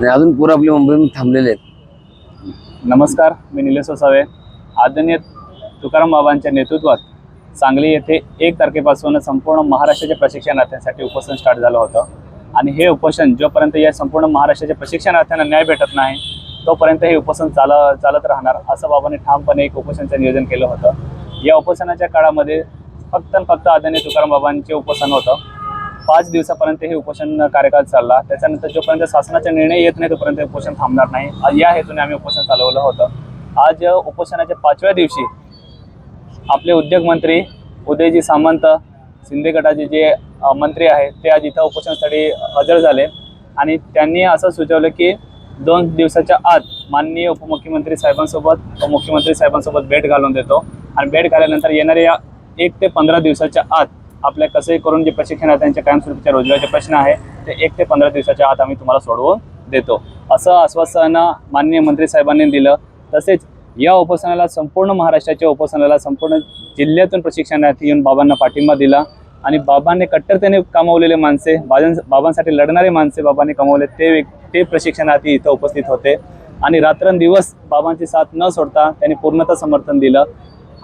आणि अजून पूर आपली मुंबईमध्ये थांबलेले आहेत. नमस्कार मी निलेश वसावे. आदरणीय तुकाराम बाबांच्या नेतृत्वात सांगली येथे एक तारखेपासून संपूर्ण महाराष्ट्राच्या प्रशिक्षणार्थ्यांसाठी उपोषण स्टार्ट झालं होतं. आणि हे उपोषण जोपर्यंत या संपूर्ण महाराष्ट्राच्या प्रशिक्षणार्थ्यांना न्याय भेटत नाही तोपर्यंत हे उपोषण चाल चालत राहणार असं बाबांनी ठामपणे एक उपोषणाचं नियोजन केलं होतं. या उपोषणाच्या काळामध्ये फक्त आणि फक्त आदरणीय तुकाराम बाबांचे उपोषण होतं. पाच दिवसापर्यंत हे उपोषण कार्यकाळ चालला. त्याच्यानंतर जोपर्यंत शासनाचा निर्णय येत नाही तोपर्यंत उपोषण थांबणार नाही. या हेतूने आम्ही उपोषण चालवलं होतं. आज उपोषणाच्या पाचव्या दिवशी आपले उद्योग मंत्री उदयजी सामंत शिंदे गटाचे जे मंत्री आहेत ते आज इथं उपोषणासाठी हजर झाले. आणि त्यांनी असं सुचवलं की दोन दिवसाच्या आत माननीय उपमुख्यमंत्री साहेबांसोबत व मुख्यमंत्री साहेबांसोबत भेट घालून देतो. आणि भेट घाल्यानंतर येणाऱ्या एक ते पंधरा दिवसाच्या आत आपल्या कसंही करून जे प्रशिक्षणार्थ्यांचे कायमस्वरूपीच्या रोजगाराचे प्रश्न आहे ते एक ते पंधरा दिवसाच्या आत आम्ही तुम्हाला सोडवून देतो. असं आश्वासन माननीय मंत्री साहेबांनी दिलं. तसेच या उपोषणाला संपूर्ण महाराष्ट्राच्या उपोषणाला संपूर्ण जिल्ह्यातून प्रशिक्षणार्थी येऊन बाबांना पाठिंबा दिला. आणि बाबांनी कट्टरतेने कमावलेले माणसे बाबां बाबांसाठी लढणारे माणसे बाबांनी कमावले ते ते प्रशिक्षणार्थी इथं उपस्थित होते. आणि रात्रंदिवस बाबांची साथ न सोडता त्यांनी पूर्णतः समर्थन दिलं.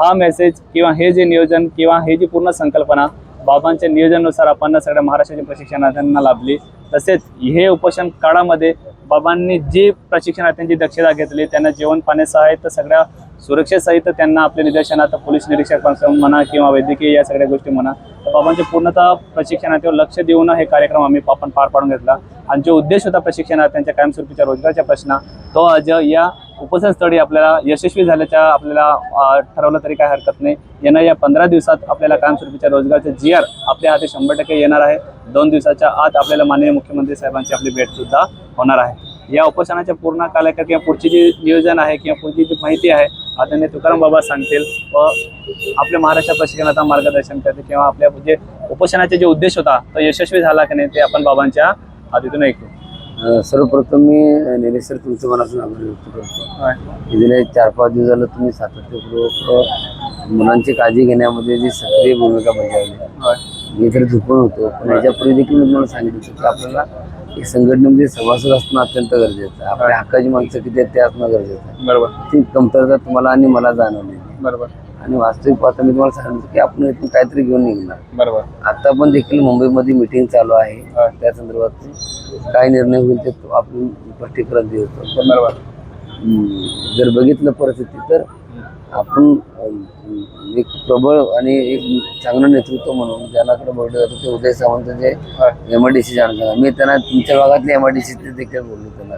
हा मेसेज किंवा हे जे नियोजन किंवा हे जी पूर्ण संकल्पना बाबांच्या नियोजनानुसार आपण सगळ्या महाराष्ट्राच्या प्रशिक्षणार्थ्यांना लाभली. तसेच हे उपोषण काळामध्ये बाबांनी जी प्रशिक्षणार्थ्यांची दक्षता घेतली त्यांना जेवण पाण्यासहित सगळ्या सुरक्षेसहित त्यांना आपल्या निदर्शनात पोलीस निरीक्षक म्हणा किंवा वैद्यकीय या सगळ्या गोष्टी म्हणा तर बाबांचे पूर्णतः प्रशिक्षणार्थीवर लक्ष देऊन हे कार्यक्रम आम्ही आपण पार पाडून घेतला. आणि जो उद्देश होता प्रशिक्षणार्थ्यांच्या कायमस्वरूपीच्या रोजगाराच्या प्रश्न तो आज या उपसनस्थळी आपल्याला यशस्वी झाल्याच्या आपल्याला ठरवलं तरी काय हरकत नाही. येणाऱ्या या पंधरा दिवसात आपल्याला कायमस्वरूपीच्या रोजगारचे जी आर आपल्या हाती शंभर टक्के येणार आहे. दोन दिवसाच्या आत आपल्याला माननीय मुख्यमंत्री साहेबांची आपली भेटसुद्धा होणार आहे. या उपोषणाच्या पूर्ण कालाकर किंवा पुढची जी नियोजन आहे किंवा पुढची जी माहिती आहे आदरणीय तुकाराम बाबा सांगतील व आपल्या महाराष्ट्र प्रशिक्षणाचा मार्गदर्शन करते किंवा आपल्या जे उपोषणाचे जे उद्देश होता तो यशस्वी झाला की नाही ते आपण बाबांच्या हातीतून ऐकू. सर्वप्रथम मी निलेश सर तुमचं मनातून आभार व्यक्त करतो. गेले चार पाच दिवस झालं तुम्ही सातत्यपूर्वक मुलांची काळजी घेण्यामध्ये जी सक्रिय भूमिका बजावली. मी तर झोपून होतो. पण याच्यापूर्वी देखील मी तुम्हाला सांगितलं होतं की आपल्याला एक संघटनेमध्ये सभासद असणं अत्यंत गरजेचं आहे. आपल्या हक्काची माणसं किती आहेत ते असणं गरजेचं आहे. बरोबर. ती कमतरता तुम्हाला आणि मला जाणवली. बरोबर. आणि वास्तविक पाहता मी तुम्हाला सांगितलं की आपण इथून काहीतरी घेऊन निघणार. बरोबर. आता पण देखील मुंबईमध्ये मिटिंग चालू आहे. त्या संदर्भात काय निर्णय होईल ते आपण स्पष्टीकरण हम्म, जर बघितलं परिस्थिती तर आपण एक प्रबळ आणि एक चांगलं नेतृत्व म्हणून ज्यानाकडे बघितलं जातं ते उदय सावंत जे एम आय डी सी जाणकार मी त्यांना तुमच्या भागातले एम आय डी सी देखील बोललो त्यांना.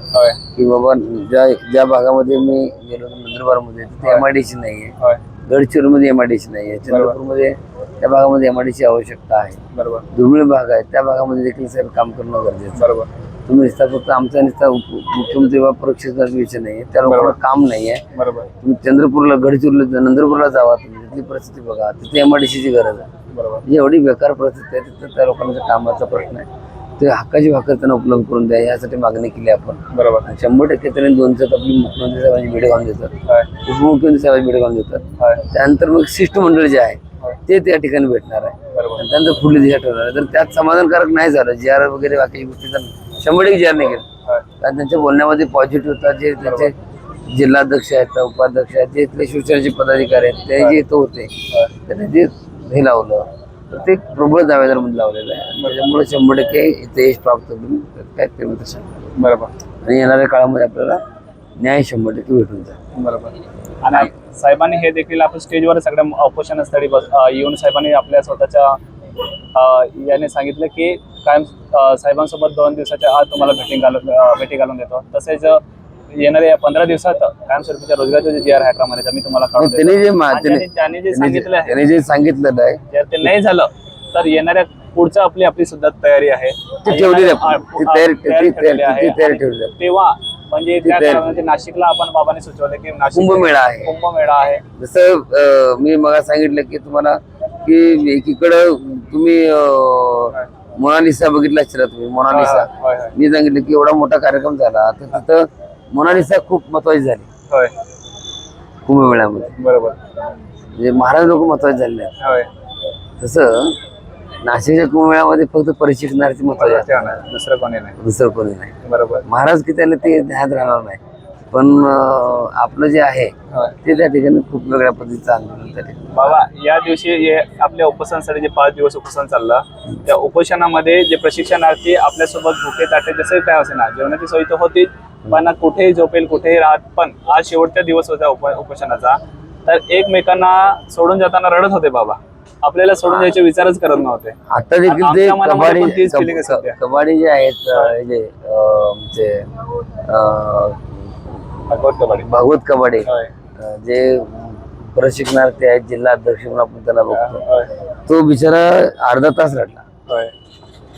की बाबा ज्या ज्या भागामध्ये मी गेलो नंदुरबारमध्ये तिथे एम आय डी सी नाही आहे गडचिरोलीमध्ये एम आय डी सी नाही आहे चंद्रपूरमध्ये त्या भागामध्ये एम आय डी सी आवश्यकता आहे. बरोबर. दुर्मिळ भाग आहे. त्या भागामध्ये देखील साहेब काम करणं गरजेचं आहे. बरोबर. तुम्ही नुसता फक्त आमचा नुसता मुख्यमंत्री वा परोक्षचा विषय नाही त्या लोकांना काम नाही आहे बरोबर. तुम्ही चंद्रपूरला गडचिरोली नंदुरपूरला जावा. तुम्ही तिथली परिस्थिती बघा. तिथे एम आय डी सीची गरज आहे. बरोबर. म्हणजे एवढी बेकार परिस्थिती आहे तिथं त्या लोकांचा कामाचा प्रश्न आहे. ते हक्काची भाकर त्यांना उपलब्ध करून द्या. यासाठी मागणी केली आपण. बरोबर. शंभर टक्के तरी दोन दिवसात आपली मुख्यमंत्री साहेबांची भेट घालून देतात. उपमुख्यमंत्री साहेबांची भेट घालून देतात. त्यानंतर मग शिष्टमंडळ जे आहे ते त्या ठिकाणी भेटणार आहे. आणि त्यानंतर पुढली दिशा ठरवणार आहे. जर त्यात समाधानकारक नाही झालं जी आर वगैरे बाकी गोष्टी तर शंभर टक्के जी आर नाही होय कारण त्यांच्या बोलण्यामध्ये पॉझिटिव्ह होता जे त्यांचे जिल्हाध्यक्ष आहेत उपाध्यक्ष आहेत जे इथले शिवसेनेचे पदाधिकारी आहेत ते जे इथं होते त्यांनी जे हे लावलं तर ते प्रबळ दावेदारमध्ये लावलेलं आहे. त्याच्यामुळे शंभर टक्के इथे यश प्राप्त त्यात काय ते बरोबर. आणि येणाऱ्या काळामध्ये आपल्याला न्याय शंभर टक्के भेटून जाईल. बरोबर. आणि साहेबांनी हे देखील आपण स्टेजवर सगळ्या उपोषण स्थळी बस येऊन साहेबांनी आपल्या स्वतःच्या याने सांगितलं की कायम साहेबांसोबत दोन दिवसाच्या आत तुम्हाला भेटी घालून भेटी घालून देतो. तसेच येणाऱ्या पंधरा दिवसात कायमस्वरूपीच्या रोजगारचे जे जी आर आहे अकरामध्ये मी तुम्हाला काढून. त्यांनी जे त्यांनी ज्यांनी जे सांगितलं आहे त्यांनी जे सांगितलेलं आहे जर ते नाही झालं तर येणाऱ्या पुढचं आपली आपली सुद्धा तयारी आहे. तेव्हा म्हणजे त्या नाशिकला आपण बाबांनी सुचवलं की नाशिक कुंभमेळा आहे. कुंभमेळा आहे. जसं अं, मी मग सांगितलं की तुम्हाला की एकीकडं तुम्ही अं, मोनालिसा बघितला असेल तुम्ही मोनालिसा? होय होय. मी सांगितलं की एवढा मोठा कार्यक्रम झाला तर तिथं मोनालिसा खूप महत्वाची झाली. होय. कुंभमेळ्यामध्ये. बरोबर. म्हणजे महाराज लोक महत्त्वाचे झाले होय. तसं नाशिकच्या कुंभमेळ्यामध्ये फक्त प्रशिक्षणार्थी महत्त्वाचे. दुसरं कोणी नाही. दुसरं कोणी नाही. बरोबर. महाराज की त्याला ते ध्यान राहणार नाही. पण आपलं जे आहे. ते त्या ठिकाणी खूप वेगळ्या पद्धतीचं आंदोलन त्या ठिकाणी. बाबा या दिवशी हे आपल्या उपोषणासाठी जे पाच दिवस उपोषण चाललं त्या उपोषणामध्ये जे प्रशिक्षणार्थी आपल्यासोबत भुके ताटे जसे काय असे ना जेवणाची सोय तर होतीच पण कुठेही झोपेल कुठेही राहत पण आज शेवटचा दिवस होता उप उपोषणाचा. तर एकमेकांना सोडून जाताना रडत होते बाबा. आपल्याला सोडून जायचे विचारच करत नव्हते. आता देखील ते आमच्या मनामध्ये कबाडी पण तीच feeling आहे कब- सध्या. कबाडी जे आहेत अं, जे अं, अं, भगवत कबड्डी. भागवत कबाडी होय. अं, जे प्रशिक्षणार्थी आहेत जिल्हा अध्यक्ष म्हणून आपण त्याला बघतो. होय. तो बिचारा अर्धा तास रडला. होय.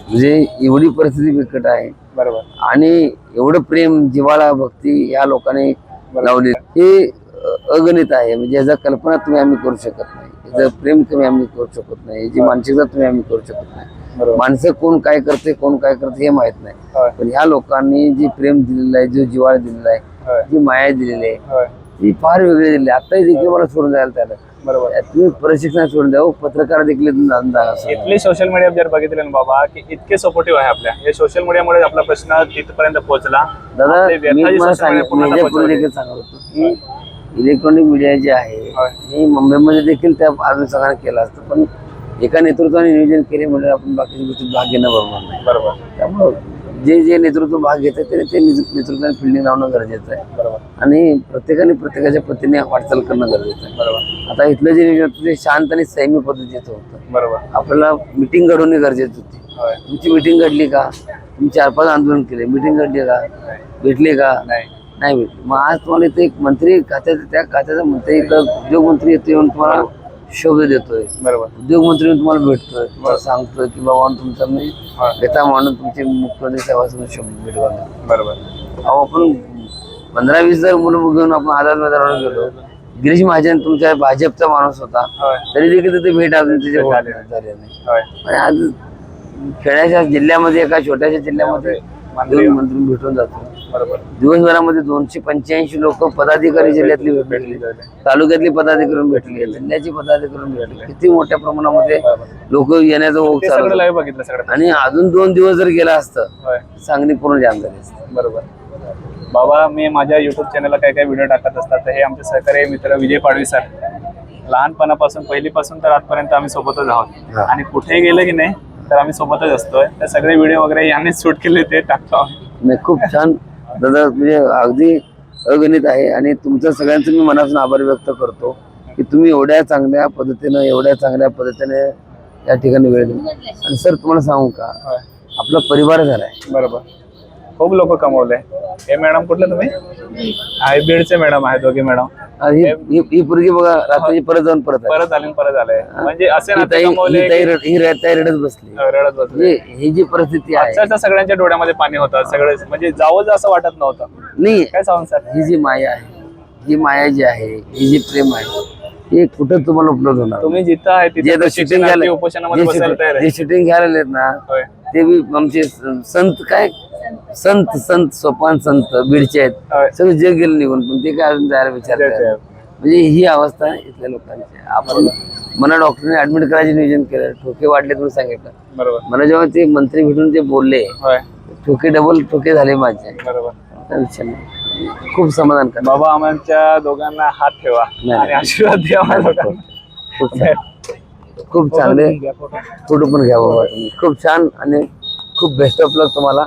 म्हणजे एवढी परिस्थिती बिकट आहे. बरोबर. आणि एवढं प्रेम जिव्हाळा भक्ती या लोकांनी लावली. हे अ, अगणित आहे. म्हणजे याचा कल्पना तुम्ही आम्ही करू शकत नाही. याचं प्रेम तुम्ही आम्ही करू शकत नाही याची मानसिकता तुम्ही आम्ही करू शकत नाही. माणसं कोण काय करते कोण काय करते हे माहीत नाही. पण ह्या लोकांनी जे प्रेम दिलेलं आहे जो जिव्हाळा दिलेला आहे. जी माया दिलेली आहे. ती फार वेगळी दिली आहे. आताही देखील मला सोडून जायला त्याला बरोबर. तुम्ही प्रशिक्षण सोडून द्या हो, पत्रकार देखील. इथले सोशल मीडिया जर बघितले ना बाबा की इतके सपोर्टिव्ह आहे आपल्या. या सोशल मीडियामुळे आपला प्रश्न तिथपर्यंत पोहोचला. दादा जी सांगत होतो इलेक्ट्रॉनिक मीडिया जे आहे. हे मुंबईमध्ये देखील त्या अनुषंगाने केलं असतं. पण एका नेतृत्वाने नियोजन केले म्हणजे आपण बाकीच्या गोष्टीत भाग घेणं बरोबर नाही. बरोबर. त्यामुळं जे जे नेतृत्व भाग घेतात ते ते नेतृ- नेतृत्वाने फिल्डिंग लावणं गरजेचं आहे. बरोबर. आणि प्रत्येकाने प्रत्येकाच्या पद्धतीने वाटचाल करणं गरजेचं आहे. बरोबर. आता इथलं जे नियोजन होतं ते शांत आणि संयमी पद्धतीचं होतं. बरोबर. आपल्याला मिटिंग घडवणे गरजेची होती. तुमची मिटिंग घडली का? तुम्ही चार पाच आंदोलन केले. मिटिंग घडली का? भेटली का? नाही. नाही भेटली मग आज तुम्हाला इथे एक मंत्री खात्याचा त्या खात्याचा मंत्री उद्योगमंत्री येतो येऊन तुम्हाला शोध देतोय. बरोबर. उद्योगमंत्री तुम्हाला भेटतोय. तुम्हाला सांगतोय की बाबा तुमचा मी. घेता म्हणून तुमचे मुख्यमंत्री साहेबांसोबत शब्द भेटवा बरोबर. अहो आपण पंधरा वीस जर मुलं घेऊन आपण आझाद मैदानावर गेलो. गिरीश महाजन तुमच्या भाजपचा माणूस होता. तरी देखील तिथे भेट अजून झाली नाही. आणि आज खेड्याच्या जिल्ह्यामध्ये एका छोट्याशा जिल्ह्यामध्ये मंत्री भेटून जातो दिवसभरामध्ये दोनशे पंच्याऐंशी लोक पदाधिकारी जिल्ह्यातली भेटली तालुक्यातली पदाधिकारी भेटली. जिल्ह्याची पदाधिकारी भेटली. किती मोठ्या प्रमाणामध्ये लोक येण्याचा ओघ चालू आणि अजून दोन दिवस जर गेला असतं सांगली पूर्ण जाम झाली असती. बरोबर. बाबा मी माझ्या युट्यूब चॅनलला काय काय व्हिडिओ टाकत असतात. हे आमचे सहकारी मित्र विजय पाडवी सर लहानपणापासून पहिलीपासून तर आजपर्यंत आम्ही सोबतच आहोत. आणि कुठेही गेलं की नाही तर आम्ही सोबतच असतोय. तर सगळे व्हिडिओ वगैरे यांनीच शूट केले ते टाकतो आम्ही. खूप छान दादा म्हणजे अगदी अगणित आहे आणि तुमचं सगळ्यांचं मी मनापासून आभार व्यक्त करतो की तुम्ही एवढ्या चांगल्या पद्धतीनं एवढ्या चांगल्या पद्धतीने या ठिकाणी वेळ दिला. आणि सर तुम्हाला सांगू का. आपला परिवार झालाय. बरोबर. खूप लोक कमवले हे मॅडम कुठले तुम्ही? बीडचे मॅडम आहे दोघे मॅडम. ही ही- पोरगी बघा रात्री परत जाऊन परत आली. परत आले परत आले. म्हणजे असे ही नाते ताई कमवले ही रड- ही रड- ताई रडत बसली. रडत बसले. म्हणजे ही जी परिस्थिती आहे अक्षरशः सगळ्यांच्या डोळ्यामध्ये पाणी होतं. सगळे म्हणजे जावं असं वाटत नव्हतं. नाही. काय सांग सर? ही जी माया आहे ही माया जी आहे ही जी प्रेम आहे हे कुठं तुम्हाला उपलब्ध होणार? तुम्ही जिथं आहे जे तिथे आता शूटिंग प्रशिक्षणार्थी घ्यायला उपोषणामध्ये बसायला शूटिंग- तयार जे आहे शूटिंग घ्यायला आलेत ना होय. ते बी आमचे संत काय संत संत सोपान संत बीडचे आहेत. सगळं जग गेलं निघून पण ते काय अजून जायला विचार म्हणजे ही अवस्था इथल्या लोकांची. आपण मला डॉक्टरने ऍडमिट करायचे नियोजन केलं ठोके वाढले तुम्ही सांगितलं. बरोबर. मला जेव्हा ते मंत्री भेटून ते बोलले ठोके डबल ठोके झाले माझे. बरोबर. खूप समाधान करणार बाबा आमच्या दोघांना हात ठेवा. आणि आशीर्वाद द्या आम्हाला. खूप चांगले फोटो. पण घ्या बाबा. खूप छान आणि खूप बेस्ट ऑफ लक तुम्हाला.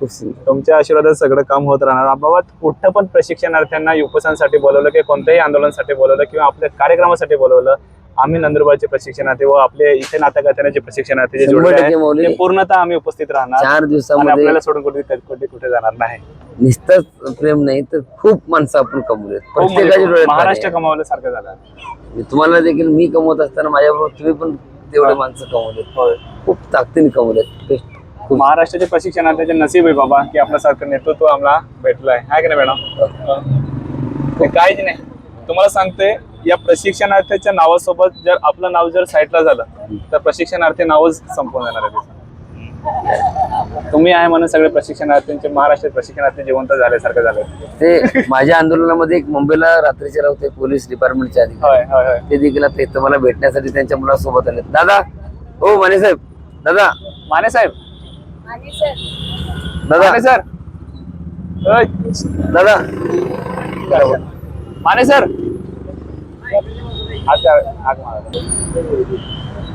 खूप सुंदर. तुमच्या आशीर्वादात सगळं काम होत राहणार. बाबा कुठं पण प्रशिक्षणार्थ्यांना उपसांसाठी बोलवलं किंवा कोणत्याही आंदोलनासाठी बोलवलं किंवा आपल्या कार्यक्रमासाठी बोलवलं आम्ही नंदुरबारचे प्रशिक्षणार्थी व आपले इथे नाटकाचे प्रशिक्षणार्थी जे पूर्णतः आम्ही उपस्थित राहणार चार दिवसामध्ये आपल्याला सोडून कुठे कुठे कुठे जाणार नाही. नुसतंच प्रेम नाही तर खूप माणसं आपण प्रत्येकाच्या म्हणजे पाणी महाराष्ट्र. कमावल्यासारखं झालं. मी तुम्हाला देखील मी कमवत असताना माझ्याबरोबर तुम्ही पण तेवढे माणसं कमवलेत. खूप ताकदीने कमवलेत. बेस्ट खूप महाराष्ट्राचे प्रशिक्षणार्थीचे नसीब आहे बाबा की आपल्यासारखं नेतृत्व आम्हाला भेटलं आहे हाय की नाही मॅडम? ते काहीच नाही. तुम्हाला सांगते या प्रशिक्षणार्थीच्या नावासोबत जर आपलं नाव जर साईडला झालं तर प्रशिक्षणार्थी नावच संपून जाणार आहे त्याचं. तुम्ही आहे म्हणून सगळे प्रशिक्षणार्थींचे महाराष्ट्रात प्रशिक्षणार्थी जिवंत झाल्यासारखं झालं ते माझ्या आंदोलनामध्ये एक मुंबईला रात्रीचे राहते पोलीस डिपार्टमेंटचे अधिकारी. होय होय होय. ते देखील इथं मला भेटण्यासाठी त्यांच्या मुलासोबत आले दादा हो माने साहेब. दादा. माने साहेब. दादा. माने सर. ओय, दादा. माने सर. मारा.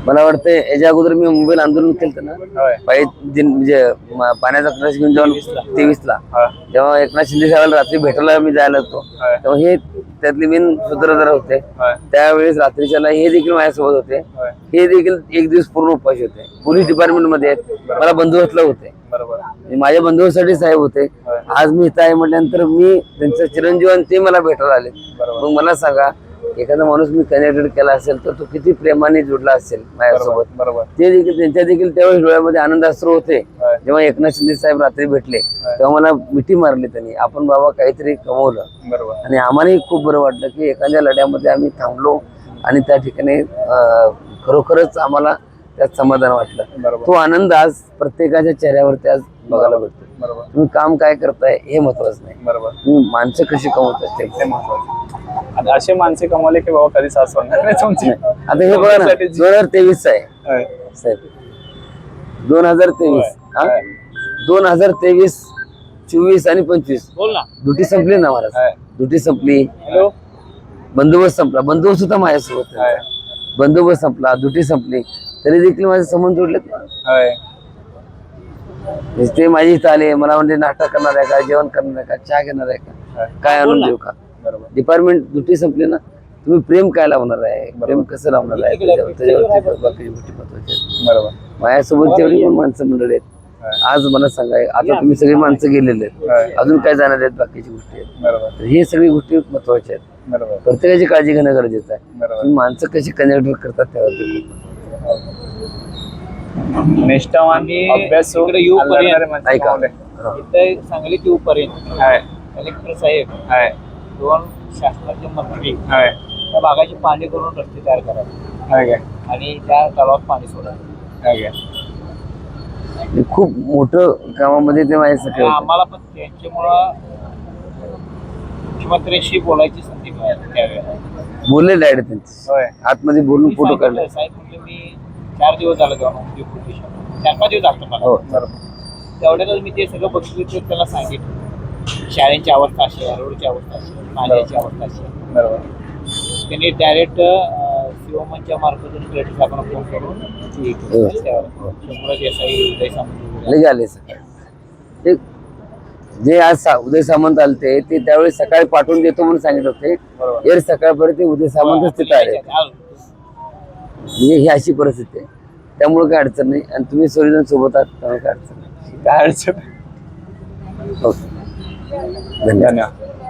मला वाटतं याच्या अगोदर मी मुंबईला आंदोलन केलं ना. होय. पायी दिन म्हणजे म- पाण्याचा क्रश घेऊन जेव्हा तेवीस ला हा, तेव्हा एकनाथ शिंदे साहेबांना रात्री भेटायला मी जायला होतो. होय, तेव्हा हे त्यातले मेन सूत्रधार होते. होय, त्यावेळेस रात्रीच्याला हे देखील माझ्यासोबत होते. हे देखील एक दिवस पूर्ण उपाशी होते. पोलीस डिपार्टमेंटमध्ये आहेत. मला बंदोबस्तला होते. बरोबर. माझ्या बंदोबस्तासाठी साहेब होते. आज मी इथं आहे म्हटल्यानंतर मी त्यांचं चिरंजीव आणि ते मला भेटायला आले मग मला सांगा एखादा माणूस मी कनेक्टेड केला असेल तर तो किती प्रेमाने जुडला असेल माझ्यासोबत? बरोबर बरोबर. ते देखील त्यांच्या देखील त्यावेळेस डोळ्यामध्ये आनंद होते. जेव्हा एकनाथ शिंदे साहेब रात्री भेटले तेव्हा मला मिठी मारली त्यांनी. आपण बाबा काहीतरी कमवलं. बरोबर. आणि आम्हालाही खूप बरं वाटलं की एखाद्या लढ्यामध्ये आम्ही थांबलो. आणि त्या ठिकाणी खरोखरच आम्हाला त्यात समाधान वाटलं. तो आनंद आज प्रत्येकाच्या चेहऱ्यावरती आज बघायला भेटतो बरोबर. तुम्ही काम काय करताय हे महत्वाचं नाही. बरोबर. तुम्ही माणसं कशी कमवताय ते. महत्वाचं. आणि असे माणसे कमवले की बाबा कधी सास तुमची. आता हे बघा ना दोन हजार तेवीस आहे. साहेब दोन हजार तेवीस. दोन हजार तेवीस चोवीस आणि पंचवीस. बोल ना. दुटी संपली ना महाराज. दुटी संपली. बंदोबस्त संपला. बंदोबस्त होता. माझ्यासोबत बंदोबस्त संपला दुटी संपली. तरी देखील माझे संबंध जोडलेत ते माझी इथं आले मला म्हणजे नाटक करणार आहे का जेवण करणार आहे का चहा घेणार आहे का. काय आणून देऊ का? बरोबर. डिपार्टमेंट दुटी संपली ना तुम्ही प्रेम काय लावणार आहे? प्रेम कसं लावणार आहे? त्याच्यावर त्याच्यावरती बाकी गोष्टी महत्त्वाच्या आहेत. बरोबर. माझ्यासोबत जेवढी पण माणसं मंडळी आहेत आज मला सांगा आता तुम्ही सगळी माणसं गेलेले आहेत. अजून काय जाणार आहेत बाकीची गोष्टी आहेत? बरोबर. तर हे सगळी गोष्टी महत्त्वाच्या आहेत. बरोबर. प्रत्येकाची काळजी घेणं गरजेचं आहे. बरोबर. तुम्ही माणसं कशी कनेक्ट करतात त्यावरती निष्ठावान अभ्यासू इकडे ऐका. कमावले. हा. इथे सांगलीत येऊपर्यंत होय, कलेक्टर साहेब होय, दोन शासनाचे मंत्री होय, त्या भागाची पाणी करून रस्ते तयार करा. होय काय, आणि त्या तलावात पाणी सोडा. होय काय. हे खूप मोठं कामामध्ये ते माझ्यासाठी होतं. आम्हाला पण त्यांच्यामुळं मुख्यमंत्र्यांशी बोलायची संधी मिळाली त्यावेळेला. बोलले डायरेक्ट त्यांचे. होय. आतमध्ये बोलून फोटो काढले. साहेब म्हणजे मी चार दिवस झाले जाऊन चार पाच दिवस झाले मला. हो. तेवढ्यातच मी ते सगळं बघितलं ते त्याला सांगितलं. शाळेची अवस्था अशी आहे रोडची अवस्था अशी आहे पाण्याची अवस्था अशी. आहे बरोबर. त्यांनी डायरेक्ट शिवमनच्या मार्फतून साहेबांना फोन करून. शंभूराज देसाई उदय सामंत वगैरे. लगे आले सर ते जे आज सा- उदय सामंत आलते ते त्यावेळेस सकाळी पाठवून देतो म्हणून सांगितलं होते. यार सकाळपर्यंत ते उदय सामंतच तिथे आले म्हणजे ही अशी परिस्थिती आहे. त्यामुळे काय अडचण नाही. आणि तुम्ही सगळेजण सोबत आहात त्यामुळे काय अडचण नाही. काय अडचण ओके. धन्यवाद.